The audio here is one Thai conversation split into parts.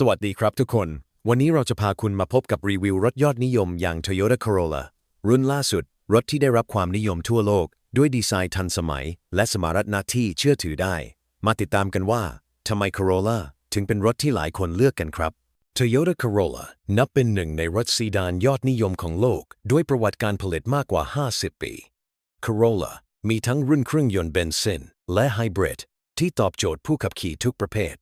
สวัสดีครับทุกคน วันนี้เราจะพาคุณมาพบกับรีวิวรถยอดนิยมอย่าง Toyota Corolla รุ่นล่าสุด รถที่ได้รับความนิยมทั่วโลก ด้วยดีไซน์ทันสมัย และสมรรถนะที่เชื่อถือได้ มาติดตามกันว่าทำไม Corolla ถึงเป็นรถที่หลายคนเลือกกันครับ Toyota Corolla นับเป็นหนึ่งในรถซีดานยอดนิยมของโลก ด้วยประวัติการผลิตมากกว่า 50 ปี Corolla มีทั้งรุ่นเครื่องยนต์เบนซินและไฮบริดที่ตอบโจทย์ผู้ขับขี่ทุกประเภท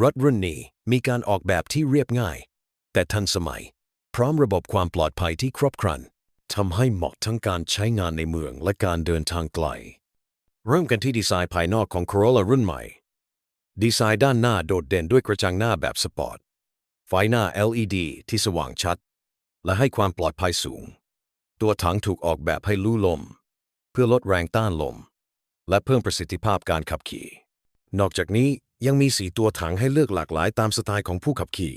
รถรุ่นนี้มีการออกแบบที่เรียบง่าย แต่ทันสมัย พร้อมระบบความปลอดภัยที่ครบครันทำให้เหมาะทั้งการใช้งานในเมืองและการเดินทางไกล เริ่มกันที่ดีไซน์ภายนอกของ Corolla รุ่นใหม่ ดีไซน์ด้านหน้าโดดเด่นด้วยกระจังหน้าแบบสปอร์ต ไฟหน้า LED ที่สว่างชัด และให้ความปลอดภัยสูง ตัวถังถูกออกแบบให้ลู่ลม เพื่อลดแรงต้านลม และเพิ่มประสิทธิภาพการขับขี่ นอกจากนี้ ยังมีสีตัวถังให้เลือกหลากหลายตามสไตล์ของผู้ขับขี่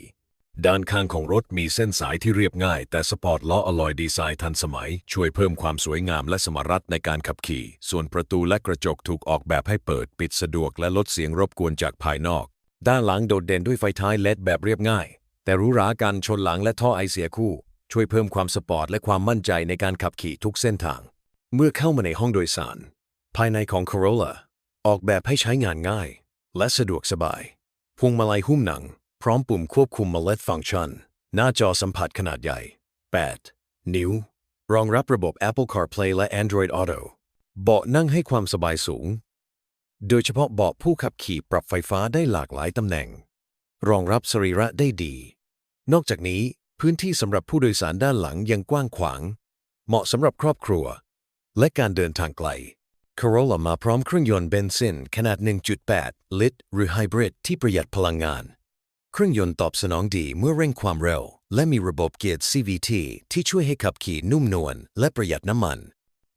ด้านข้างของรถมีเส้นสายที่เรียบง่าย แต่สปอร์ตล้ออลอยดีไซน์ทันสมัย ช่วยเพิ่มความสวยงามและสมรรถในการขับขี่ ส่วนประตูและกระจกถูกออกแบบให้เปิดปิดสะดวกและลดเสียงรบกวนจากภายนอก ด้านหลังโดดเด่นด้วยไฟท้ายเลดแบบเรียบง่าย แต่หรู้ราการชนหลังและท่อไอเสียคู่ ช่วยเพิ่มความสปอร์ตและความมั่นใจในการขับขี่ทุกเส้นทาง เมื่อเข้ามาในห้องโดยสาร ภายในของ Corolla ออกแบบให้ใช้งานง่าย และสะดวกสบาย พวงมาลัยหุ้มหนัง พร้อมปุ่มควบคุมเมล็ดฟังก์ชัน หน้าจอสัมผัสขนาดใหญ่ 8 นิ้ว รองรับระบบ Apple CarPlay และ Android Auto เบาะนั่งให้ความสบายสูง โดยเฉพาะเบาะผู้ขับขี่ปรับไฟฟ้าได้หลากหลายตำแหน่ง รองรับสรีระได้ดี นอกจากนี้พื้นที่สำหรับผู้โดยสารด้านหลังยังกว้างขวาง เหมาะสำหรับครอบครัว และการเดินทางไกล Corolla มาพร้อมเครื่องยนต์เบนซินขนาด 1.8 ลิตร หรือไฮบริดที่ประหยัดพลังงาน เครื่องยนต์ตอบสนองดีเมื่อเร่งความเร็ว และมีระบบเกียร์ CVT ที่ช่วยให้ขับขี่นุ่มนวลและประหยัดน้ำมัน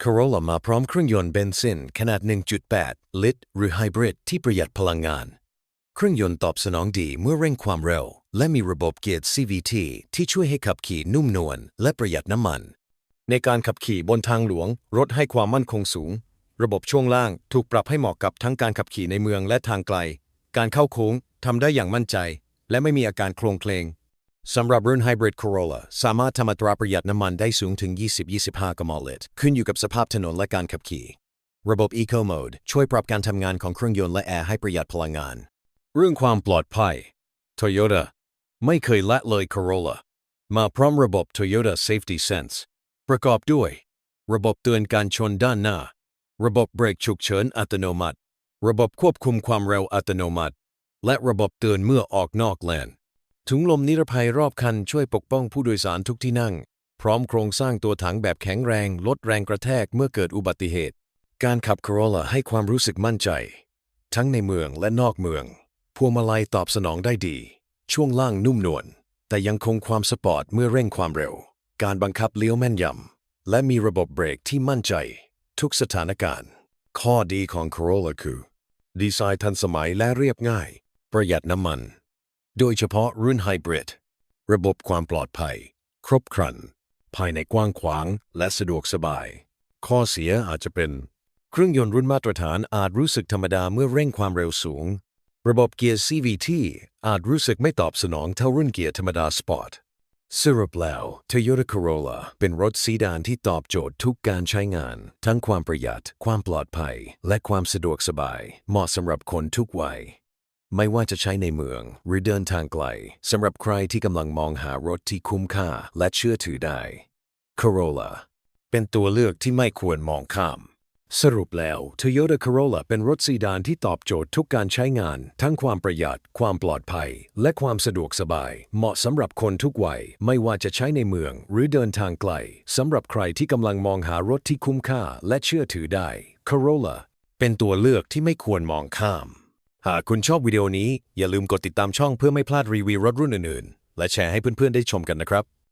Corolla มาพร้อมเครื่องยนต์เบนซินขนาด 1.8 ลิตร หรือไฮบริดที่ประหยัดพลังงาน เครื่องยนต์ตอบสนองดีเมื่อเร่งความเร็ว และมีระบบเกียร์ CVT ที่ช่วยให้ขับขี่นุ่มนวลและประหยัดน้ำมัน ในการขับขี่บนทางหลวง รถให้ความมั่นคงสูง ระบบช่วงล่างถูกปรับให้เหมาะกับทั้งการขับขี่ในเมืองและทางไกล การเข้าโค้งทำได้อย่างมั่นใจ และไม่มีอาการโครงเคลงสำหรับรุ่น Hybrid Corolla สามารถทำอัตราประหยัดน้ำมันได้สูงถึง 20-25 กมลิตรขึ้นอยู่กับสภาพถนนและการขับขี่ ระบบ Eco Mode ช่วยปรับการทำงานของเครื่องยนต์และแอร์ให้ประหยัดพลังงาน เรื่องความปลอดภัย Toyota ไม่เคยละเลย Corolla มาพร้อมระบบ Toyota Safety Sense ประกอบด้วย ระบบเตือนการชนด้านหน้า ระบบเบรกฉุกเฉินอัตโนมัติ ระบบควบคุมความเร็วอัตโนมัติ และระบบเตือนเมื่อออกนอกเลนถุงลมนิรภัยรอบคันช่วยปกป้องผู้โดยสารทุกที่นั่ง พร้อมโครงสร้างตัวถังแบบแข็งแรง ลดแรงกระแทกเมื่อเกิดอุบัติเหตุ การขับ Corolla ให้ความรู้สึกมั่นใจ ทั้งในเมืองและนอกเมือง พวงมาลัยตอบสนองได้ดี ช่วงล่างนุ่มนวลแต่ยังคงความสปอร์ตเมื่อเร่งความเร็ว การบังคับเลี้ยวแม่นยำและมีระบบเบรกที่มั่นใจ ทุกสถานการณ์ ข้อดีของ Corolla คือ ดีไซน์ทันสมัยและเรียบง่าย ประหยัดน้ำมัน โดยเฉพาะรุ่นไฮบริดระบบความปลอดภัย ครบครัน ภายในกว้างขวางและสะดวกสบาย ข้อเสียอาจจะเป็น เครื่องยนต์รุ่นมาตรฐานอาจรู้สึกธรรมดาเมื่อเร่งความเร็วสูง ระบบเกียร์ CVT อาจรู้สึกไม่ตอบสนองเท่ารุ่นเกียร์ธรรมดาสปอร์ต สรุปแล้ว Toyota Corolla เป็นรถซีดานที่ตอบโจทย์ทุกการใช้งาน ทั้งความประหยัด ความปลอดภัย และความสะดวกสบาย เหมาะสำหรับคนทุกวัย ไม่ว่าจะใช้ในเมือง หรือเดินทางไกลสำหรับใครที่กำลังมองหารถที่คุ้มค่าและเชื่อถือได้ Corolla เป็นตัวเลือกที่ไม่ควรมองข้าม สรุปแล้ว Toyota Corolla เป็นรถซีดานที่ตอบโจทย์ทุกการใช้งาน ทั้งความประหยัด ความปลอดภัย และความสะดวกสบาย เหมาะสำหรับคนทุกวัย ไม่ว่าจะใช้ในเมือง หรือเดินทางไกลสำหรับใครที่กำลังมองหารถที่คุ้มค่า และเชื่อถือได้ Corolla เป็นตัวเลือกที่ไม่ควรมองข้าม หากคุณชอบวิดีโอนี้ อย่าลืมกดติดตามช่องเพื่อไม่พลาดรีวิวรถรุ่นอื่นๆ และแชร์ให้เพื่อนๆได้ชมกันนะครับ